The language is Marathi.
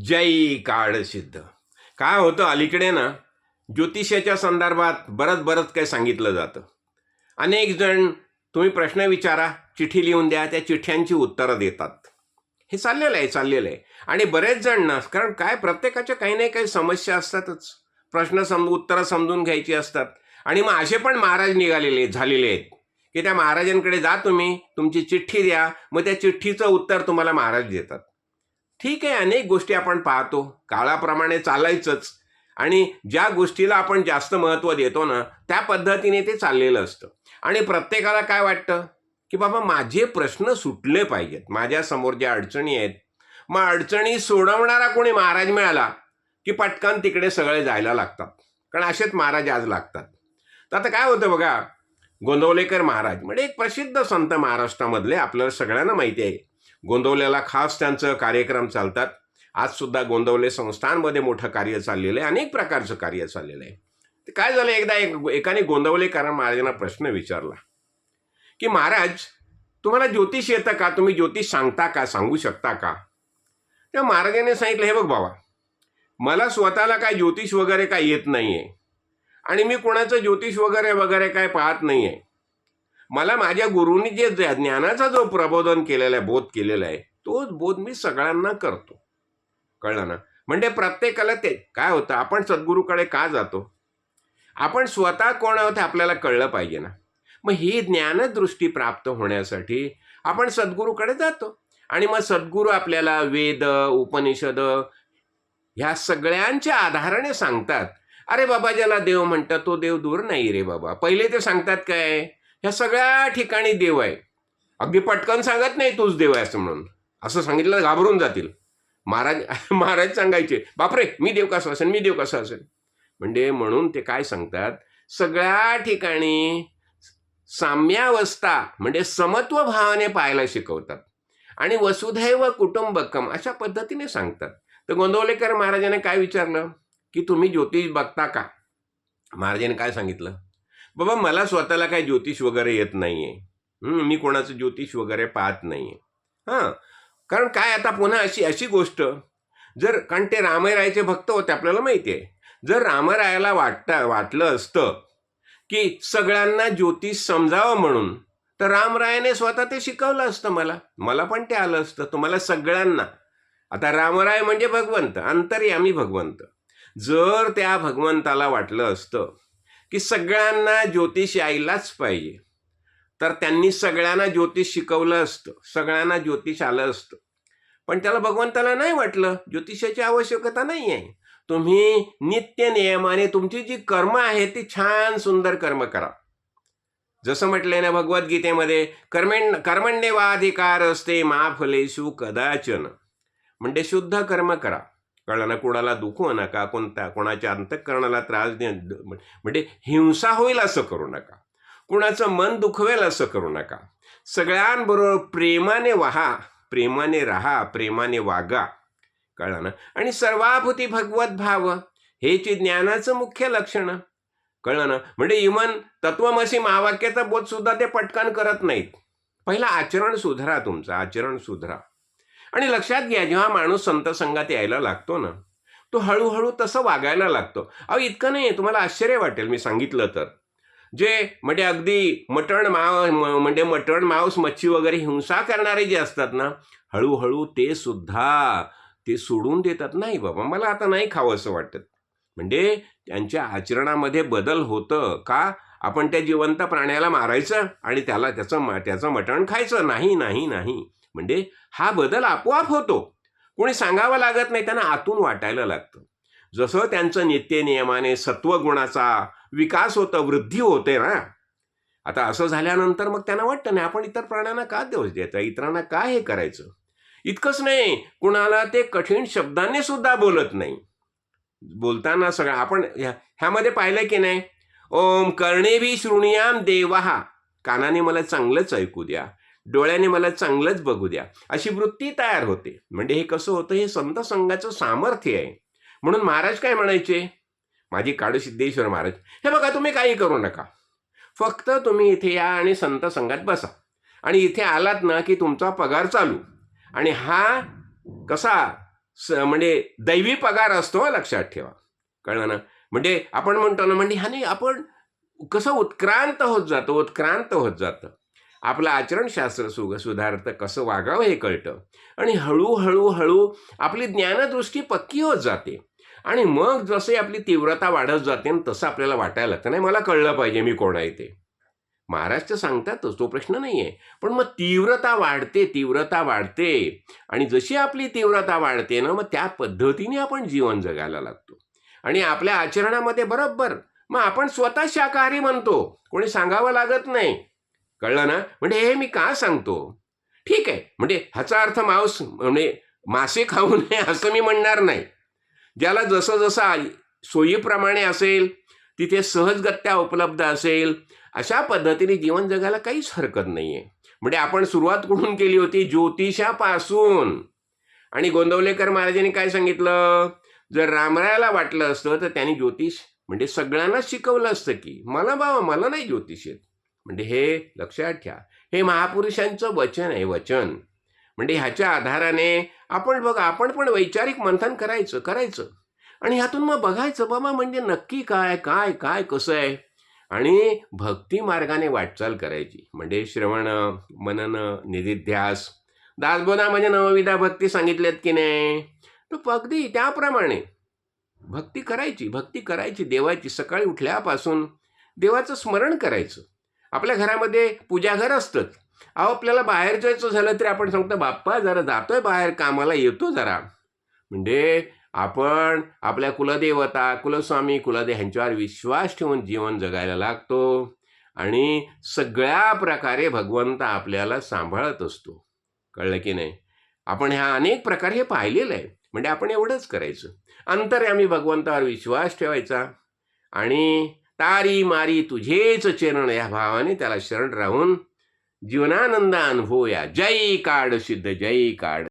जय काळ सिद्ध. काय होतं अलीकडे ना ज्योतिषाच्या संदर्भात बरंच बरंच काही सांगितलं जातं. अनेक जण तुम्ही प्रश्न विचारा चिठी लिहून द्या त्या चिठ्यांची उत्तरं देतात. हे चाललेलं आहे चाललेलं आहे. आणि बरेच जण ना कारण काय प्रत्येकाच्या काही नाही काही समस्या असतातच. प्रश्न सम उत्तरं समजून घ्यायची असतात. आणि मग असे पण महाराज निघालेले झालेले आहेत. की त्या महाराजांकडे जा तुम्ही तुमची चिठ्ठी द्या. मग त्या चिठ्ठीचं उत्तर तुम्हाला महाराज देतात. ठीक आहे अनेक गोष्टी आपण पाहतो. काळाप्रमाणे चालायचंच. आणि ज्या गोष्टीला आपण जास्त महत्त्व देतो ना त्या पद्धतीने ते चाललेलं असतं. आणि प्रत्येकाला काय वाटतं? की बाबा माझे प्रश्न सुटले पाहिजेत. माझ्यासमोर ज्या अडचणी आहेत मग अडचणी सोडवणारा कोणी महाराज मिळाला की पटकन तिकडे सगळे जायला लागतात. कारण असेच महाराज आज लागतात. तर आता काय होतं बघा गोंदवलेकर महाराज म्हणजे एक प्रसिद्ध संत महाराष्ट्रामधले आपल्याला सगळ्यांना माहिती आहे. गोंदवल्याला खास त्यांचं कार्यक्रम चालतात. आजसुद्धा गोंदवले संस्थांमध्ये मोठं कार्य चाललेलं आहे अनेक प्रकारचं कार्य चाललेलं आहे. ते काय झालं? एकदा एक एकाने गोंदवलेकर महाराजांना प्रश्न विचारला की महाराज तुम्हाला ज्योतिष येतं का? तुम्ही ज्योतिष सांगता का? सांगू शकता का? त्या महाराजांनी सांगितलं हे बघ बाबा मला स्वतःला काय ज्योतिष वगैरे काय येत नाही आहे आणि मी कोणाचं ज्योतिष वगैरे वगैरे काय पाहत नाही आहे मला माझ्या गुरुनी जे ज्ञानाचा जो प्रबोधन केलेला आहे बोध केलेला आहे तोच बोध मी सगळ्यांना करतो. कळलं ना? म्हणजे प्रत्येकाला ते काय होतं? आपण सद्गुरूकडे का जातो? आपण स्वतः कोण आहोत हे आपल्याला कळलं पाहिजे ना? मग ही ज्ञानदृष्टी प्राप्त होण्यासाठी आपण सद्गुरूकडे जातो. आणि मग सद्गुरू आपल्याला वेद उपनिषद ह्या सगळ्यांच्या आधाराने सांगतात. अरे बाबा ज्याला देव म्हणतात तो देव दूर नाही रे बाबा. पहिले ते सांगतात काय? ह्या सगळ्या ठिकाणी देव आहे. अगदी पटकन सांगत नाही तूच देव आहे असं म्हणून. असं सांगितलं तर घाबरून जातील. महाराज महाराज सांगायचे बापरे मी देव कसं असेल मी देव कसं असेल म्हणजे म्हणून ते काय सांगतात? सगळ्या ठिकाणी साम्यावस्था म्हणजे समत्व भावाने पाहायला शिकवतात. आणि वसुधैव कुटुंबकम अशा पद्धतीने सांगतात. तर गोंदवलेकर महाराजाने काय विचारलं? की तुम्ही ज्योतिष बघता का? महाराजाने काय सांगितलं? बाबा मला स्वतःला काय ज्योतिष वगैरे येत नाही आहे मी कोणाचं ज्योतिष वगैरे पाहत नाही आहे हां कारण काय आता पुन्हा अशी अशी गोष्ट. जर कारण ते रामरायाचे भक्त होते आपल्याला माहिती आहे जर रामरायाला वाटता वाटलं असतं की सगळ्यांना ज्योतिष समजावं म्हणून तर रामरायाने स्वतः ते शिकवलं असतं मला. मला पण ते आलं असतं तुम्हाला सगळ्यांना. आता रामराय म्हणजे भगवंत अंतर्यामी भगवंत. जर त्या भगवंताला वाटलं असतं की सगळ्यांना ज्योतिष यायलाच पाहिजे. तर त्यांनी सगळ्यांना ज्योतिष शिकवलं असतं सगळ्यांना ज्योतिष आलं असतं. पण त्याला भगवंताला नाही वाटलं ज्योतिषाची आवश्यकता नाही आहे तुम्ही नित्य नियमाने तुमची जी कर्म आहे ती छान सुंदर कर्म करा. जसं म्हटलंय ना भगवद्गीतेमध्ये कर्मेण कर्मण्यवाधिकार असते मा फलेशु कदाचन. म्हणजे शुद्ध कर्म करा. कळलं ना कोणाला दुखवू नका कोणता कोणाच्या अंतःकरणाला त्रास दे म्हणजे हिंसा होईल असं करू नका. कुणाचं मन दुखवेल असं करू नका. सगळ्यांबरोबर प्रेमाने वाहा प्रेमाने राहा प्रेमाने वागा. कळलं ना? आणि सर्वाभूती भगवत भाव हेची ज्ञानाचं मुख्य लक्षण. कळलं ना? म्हणजे इवन तत्वमसी महावाक्याचा बोध सुद्धा ते पटकन करत नाहीत. पहिला आचरण सुधरा तुमचं आचरण सुधरा. आणि लक्षात घ्या जेव्हा माणूस संत संघात यायला लागतो ना तो हळूहळू तसं वागायला लागतो. अहो इतकं नाही तुम्हाला आश्चर्य वाटेल मी सांगितलं तर. जे म्हणजे अगदी मटण माव म्हणजे मटण मांस मच्छी वगैरे हिंसा करणारे जे असतात ना हळूहळू ते सुद्धा ते सोडून देतात. नाही बाबा मला आता नाही खावं असं वाटत. म्हणजे त्यांच्या आचरणामध्ये बदल होतं का? आपण त्या जिवंत प्राण्याला मारायचं आणि त्याला त्याचं त्याचं मटण खायचं? नाही नाही नाही. म्हणजे हा बदल आपोआप होतो. कोणी सांगावं लागत नाही त्यांना आतून वाटायला लागतं. जसं त्यांचं नित्य नियमाने सत्वगुणाचा विकास होतं वृद्धी होते ना. आता असं झाल्यानंतर मग त्यांना वाटतं नाही आपण इतर प्राण्यांना का दोष द्यायचा इतरांना का हे करायचं? इतकंच नाही कुणाला ते कठीण शब्दांनी सुद्धा बोलत नाही. बोलताना सगळं आपण ह्या ह्यामध्ये पाहिलं की नाही? ओम कर्णेवी शृणियाम देवाहा कानाने मला चांगलंच ऐकू द्या. डोळ्याने मला चांगलंच बघू द्या. अशी वृत्ती तयार होते. म्हणजे हे कसं होतं? हे संत संघाचं सामर्थ्य आहे. म्हणून महाराज काय म्हणायचे? माझी काळू सिद्धेश्वर महाराज हे बघा तुम्ही काही करू नका. फक्त तुम्ही इथे या आणि संत संघात बसा. आणि इथे आलात ना की तुमचा पगार चालू. आणि हा कसा स म्हणजे दैवी पगार असतो लक्षात ठेवा. कळलं ना? म्हणजे आपण म्हणतो ना म्हणजे ह्याने आपण कसं उत्क्रांत होत जातो उत्क्रांत होत जातं. आपलं आचरणशास्त्र सुग सुधारतं कसं वागावं हे कळतं. आणि हळूहळू हळू आपली ज्ञानदृष्टी पक्की होत जाते. आणि मग जसे आपली तीव्रता वाढत जाते तसं आपल्याला वाटायला लागतं. नाही मला कळलं पाहिजे मी कोण आहे ते. महाराष्ट्र सांगतातच तो प्रश्न नाही आहे पण मग तीव्रता वाढते तीव्रता वाढते. आणि जशी आपली तीव्रता वाढते ना मग त्या पद्धतीने आपण जीवन जगायला लागतो. आणि आपल्या आचरणामध्ये बरोबर मग आपण स्वतः शाकाहारी म्हणतो कोणी सांगावं लागत नाही. कळलं ना? म्हणजे हे मी का सांगतो? ठीक आहे. म्हणजे ह्याचा अर्थ मांस म्हणजे मासे खाऊ नये असं मी म्हणणार नाही. ज्याला जसं जसं सोयीप्रमाणे असेल तिथे सहजगत्या उपलब्ध असेल अशा पद्धतीने जीवन जगायला काहीच हरकत नाही आहे म्हणजे आपण सुरुवात कुठून केली होती? ज्योतिषापासून. आणि गोंदवलेकर महाराजांनी काय सांगितलं? जर रामरायाला वाटलं असतं तर त्यांनी ज्योतिष म्हणजे सगळ्यांना शिकवलं असतं की मला बाबा मला नाही ज्योतिष येत. म्हणजे हे लक्षात ठ्या हे महापुरुषांचं वचन आहे वचन. म्हणजे ह्याच्या आधाराने आपण बघा आपण पण वैचारिक मंथन करायचं करायचं. आणि ह्यातून मग बघायचं बाबा म्हणजे नक्की काय काय काय कसं आहे? आणि भक्ती मार्गाने वाटचाल करायची. म्हणजे श्रवण मनन निधिध्यास. दासबोधा म्हणजे नवविधा भक्ती सांगितल्यात की नाही? तर अगदी त्याप्रमाणे. भक्ती करायची भक्ती करायची देवाची. सकाळी उठल्यापासून देवाचं स्मरण करायचं. आपल्या घरामध्ये पूजाघर असतंच. अहो आपल्याला बाहेर जायचं झालं तरी आपण सांगतो बाप्पा जरा जातोय बाहेर कामाला येतो जरा. म्हणजे आपण आपल्या कुलदेवता कुलस्वामी कुलदेव ह्यांच्यावर विश्वास ठेवून जीवन जगायला लागतो आणि सगळ्या प्रकारे भगवंत आपल्याला सांभाळत असतो. कळलं की नाही? आपण ह्या अनेक प्रकारे हे पाहिलेलं आहे. म्हणजे आपण एवढंच करायचं. अंतर आम्ही भगवंतावर विश्वास ठेवायचा आणि तारी मारी तुझेच चरण या भावाने त्याला शरण राहून जीवनानंद अनुभवूया. जय काड सिद्ध जय काड